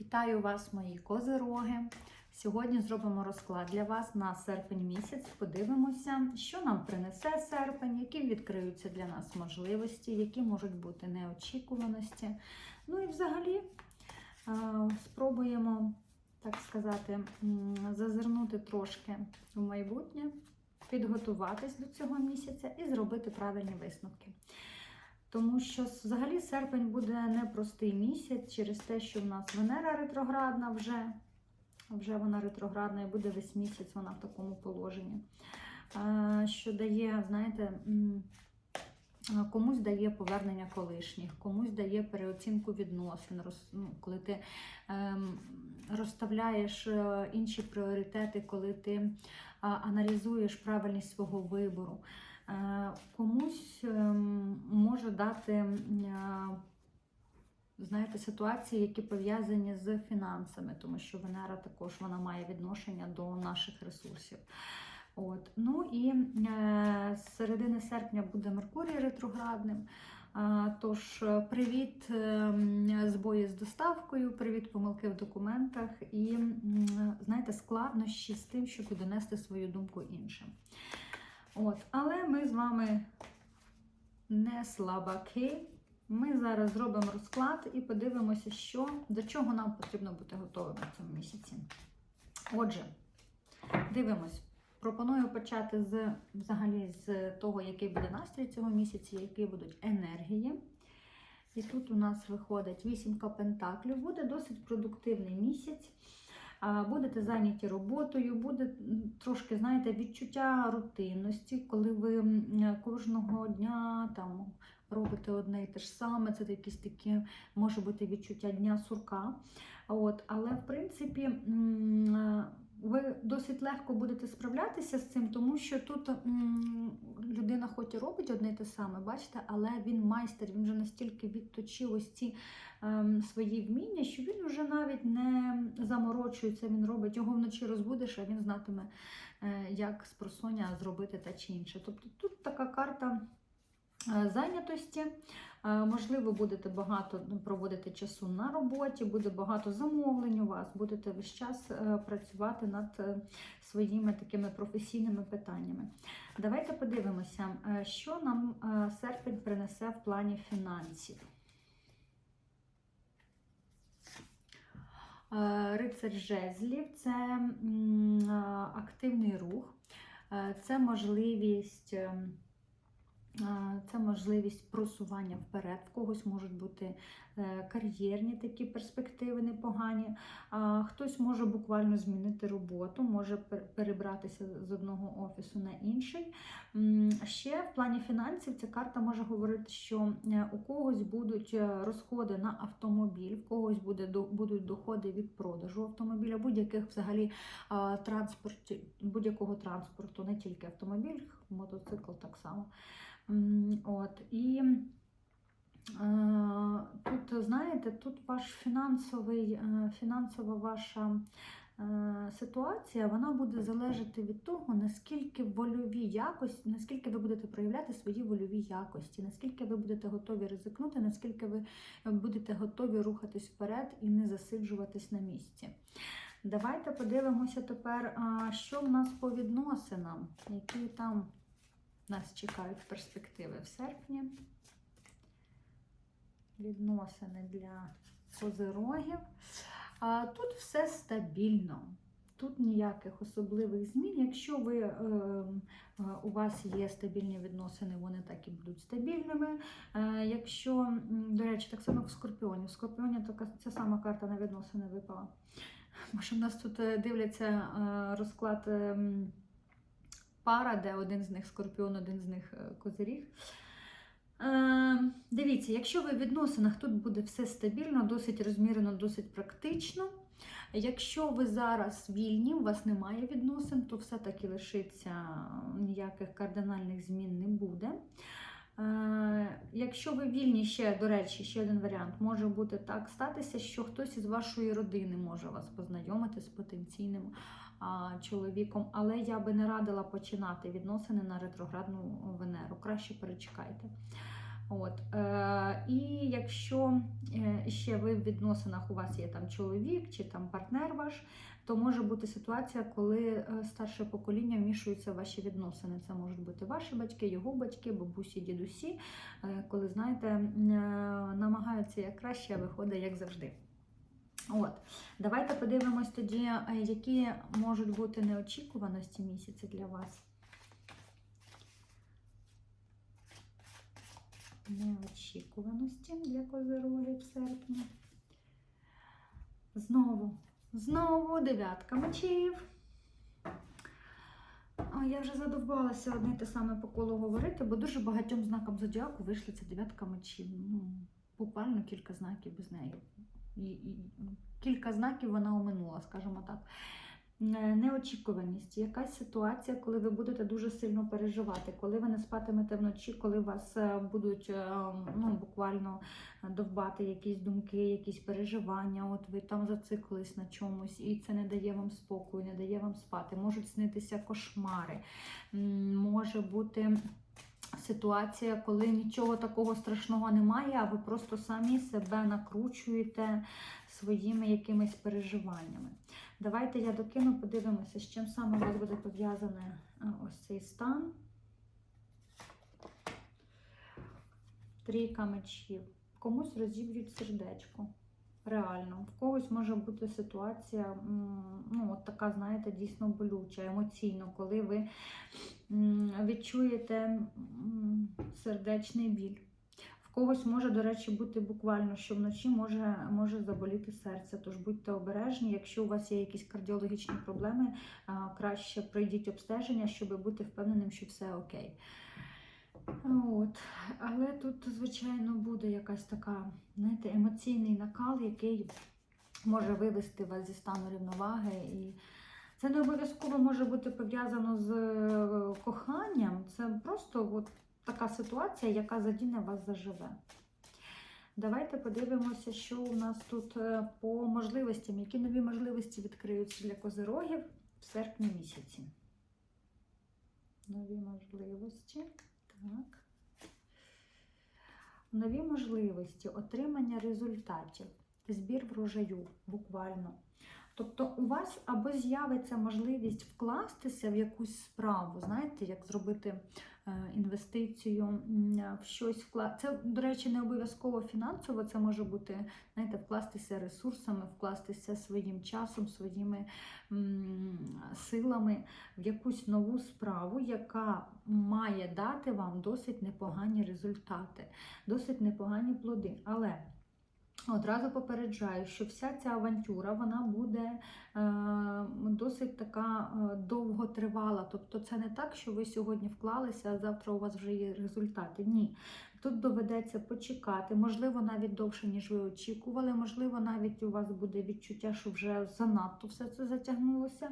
Вітаю вас, мої козироги. Сьогодні зробимо розклад для вас на серпень місяць. Подивимося, що нам принесе серпень, які відкриються для нас можливості, які можуть бути неочікуваності. Ну і взагалі спробуємо, так сказати, зазирнути трошки в майбутнє, підготуватись до цього місяця і зробити правильні висновки. Тому що взагалі серпень буде непростий місяць через те, що в нас Венера ретроградна вже, вже вона ретроградна і буде весь місяць вона в такому положенні. Що дає, знаєте, комусь дає повернення колишніх, комусь дає переоцінку відносин, ну, коли ти ем, розставляєш е, інші пріоритети, коли ти аналізуєш правильність свого вибору. Е, Комусь ем, може дати е, знаєте, ситуації, які пов'язані з фінансами, тому що Венера також вона має відношення до наших ресурсів. От. Ну і е, з середини серпня буде Меркурій ретроградним. Тож, привіт ем, збої з доставкою, привіт помилки в документах і знаєте, складнощі з тим, щоб донести свою думку іншим. От, але ми з вами не слабаки. Ми зараз зробимо розклад і подивимося, що, до чого нам потрібно бути готовими в цьому місяці. Отже, дивимось. Пропоную почати з взагалі з того, який буде настрій цього місяці, які будуть енергії. І тут у нас виходить вісімка пентаклів. Буде досить продуктивний місяць. Будете зайняті роботою, буде трошки, знаєте, відчуття рутинності, коли ви кожного дня там робите одне і те ж саме. Це якісь такі, може бути відчуття дня сурка. От, але в принципі. Ви досить легко будете справлятися з цим, тому що тут людина хоч і робить одне і те саме, бачите, але він майстер, він вже настільки відточив ось ці ем, свої вміння, що він вже навіть не заморочується, він робить його вночі розбудеш, а він знатиме, е, як з просоння зробити те чи інше. Тобто тут така карта е, зайнятості. Е, Можливо, будете багато ну, проводити часу на роботі, буде багато замовлень у вас, будете весь час працювати над своїми такими професійними питаннями. Давайте подивимося, що нам серпень принесе в плані фінансів. Рицар жезлів це е, активний рух, е, це можливість. Це можливість просування вперед. В когось можуть бути е, кар'єрні такі перспективи непогані. Хтось може буквально змінити роботу, може перебратися з одного офісу на інший. Ще в плані фінансів ця карта може говорити, що е, у когось будуть е, розходи на автомобіль, в когось буде, будуть доходи від продажу автомобіля, будь-яких взагалі а, транспорті, будь-якого транспорту, не тільки автомобіль, мотоцикл так само. От, і е, тут, знаєте, тут ваш фінансовий, е, фінансова ваша е, ситуація, вона буде залежати від того, наскільки вольові якості, наскільки ви будете проявляти свої вольові якості, наскільки ви будете готові ризикнути, наскільки ви будете готові рухатись вперед і не засиджуватись на місці. Давайте подивимося тепер, що в нас по відносинам, які там нас чекають перспективи в серпні. Відносини для козирогів. Тут все стабільно. Тут ніяких особливих змін. Якщо ви, е, е, у вас є стабільні відносини, вони так і будуть стабільними. Е, якщо, до речі, так само в Скорпіоні. В Скорпіоні ця сама карта на відносини випала. Може, в нас тут дивляться розклад е, м, пара, де один з них скорпіон, один з них е, козиріг. Е, Дивіться, якщо ви в відносинах, тут буде все стабільно, досить розмірено, досить практично. Якщо ви зараз вільні, у вас немає відносин, то все-таки лишиться ніяких кардинальних змін не буде. Е, Якщо ви вільні, ще, до речі, ще один варіант, може бути так статися, що хтось із вашої родини може вас познайомити з потенційним чоловіком, але я би не радила починати відносини на ретроградну Венеру. Краще перечекайте. От, е, і якщо е, ще ви в відносинах у вас є там чоловік чи там партнер ваш, то може бути ситуація, коли е, старше покоління вмішуються в ваші відносини. Це можуть бути ваші батьки, його батьки, бабусі, дідусі, е, коли знаєте, намагаються як краще, а виходить як завжди. От, давайте подивимось тоді, е, які можуть бути неочікуваності місяця для вас. Неочікуваності для козирогів в серпні. Знову, знову дев'ятка мечів. Я вже задовбалася одне те саме по колу говорити, бо дуже багатьом знакам зодіаку вийшла ця дев'ятка мечів. Ну, буквально кілька знаків без неї. Кілька знаків вона оминула, скажімо так. Е, Неочікуваність, якась ситуація, коли ви будете дуже сильно переживати, коли ви не спатимете вночі, коли вас е, будуть е, ну, буквально довбати якісь думки, якісь переживання. От ви там зациклились на чомусь, і це не дає вам спокою, не дає вам спати. Можуть снитися кошмари, може бути. Ситуація, коли нічого такого страшного немає, а ви просто самі себе накручуєте своїми якимись переживаннями. Давайте я докину, подивимося, з чим саме у вас буде пов'язаний ось цей стан. Трійка мечів. Комусь розіб'ють сердечко. Реально, в когось може бути ситуація, ну, от така, знаєте, дійсно болюча, емоційно, коли ви відчуєте сердечний біль. В когось може, до речі, бути буквально, що вночі може, може заболіти серце. Тож будьте обережні, якщо у вас є якісь кардіологічні проблеми, краще пройдіть обстеження, щоб бути впевненим, що все окей. От. Але тут, звичайно, буде якась така, знаєте, емоційний накал, який може вивести вас зі стану рівноваги. І це не обов'язково може бути пов'язано з е, коханням. Це просто от така ситуація, яка задіне вас заживе. Давайте подивимося, що у нас тут е, по можливостям, які нові можливості відкриються для козирогів в серпні місяці. Нові можливості. Так. Нові можливості отримання результатів, збір врожаю, буквально. Тобто у вас або з'явиться можливість вкластися в якусь справу, знаєте, як зробити інвестицію в щось вклад. Це, до речі, не обов'язково фінансово, це може бути, знаєте, вкластися ресурсами, вкластися своїм часом, своїми силами в якусь нову справу, яка має дати вам досить непогані результати, досить непогані плоди. Але Одразу попереджаю, що вся ця авантюра вона буде е, досить така е, довготривала. Тобто це не так, що ви сьогодні вклалися, а завтра у вас вже є результати. Ні. Тут доведеться почекати, можливо, навіть довше, ніж ви очікували, можливо, навіть у вас буде відчуття, що вже занадто все це затягнулося.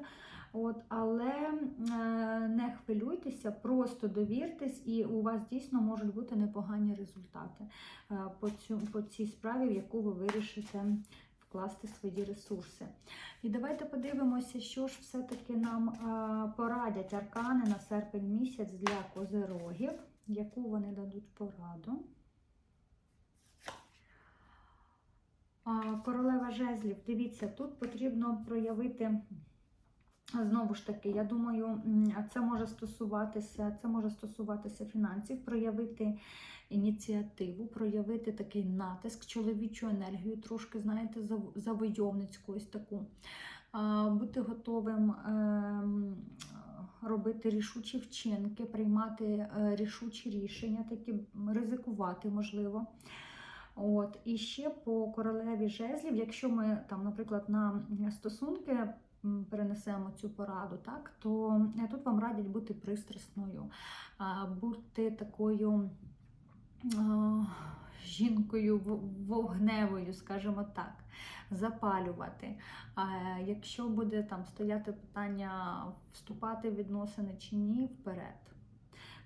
От, Але е, хвилюйтеся, просто довіртесь, і у вас дійсно можуть бути непогані результати е, по, цю, по цій справі, в яку ви вирішите вкласти свої ресурси. І давайте подивимося, що ж все-таки нам е, порадять аркани на серпень місяць для козирогів, яку вони дадуть пораду. Королева жезлів, дивіться, тут потрібно проявити. Знову ж таки, я думаю, це може стосуватися, це може стосуватися фінансів, проявити ініціативу, проявити такий натиск, чоловічу енергію, трошки, знаєте, зав- завойовницьку ось таку. Бути готовим ем, робити рішучі вчинки, приймати е, рішучі рішення, такі ризикувати можливо. От. І ще по королеві жезлів, якщо ми там, наприклад, на стосунки перенесемо цю пораду, так, то е, тут вам радять бути пристрасною, бути такою жінкою вогневою, скажімо так, запалювати. А якщо буде там стояти питання вступати в відносини чи ні, вперед.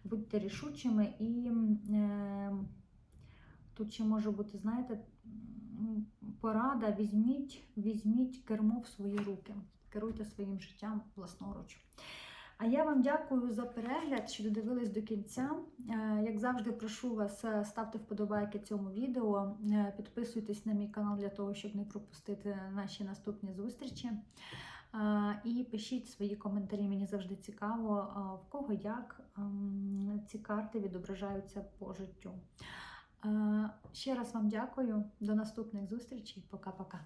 Будьте рішучими і е, тут ще може бути, знаєте, порада, візьміть, візьміть кермо в свої руки, керуйте своїм життям власноруч. А я вам дякую за перегляд, що додивились до кінця. Е, Як завжди, прошу вас е, ставте вподобайки цьому відео, е, підписуйтесь на мій канал для того, щоб не пропустити наші наступні зустрічі. І пишіть свої коментарі. Мені завжди цікаво, в кого як ем, ці карти відображаються по життю. Ще раз вам дякую. До наступних зустрічей. Пока-пока.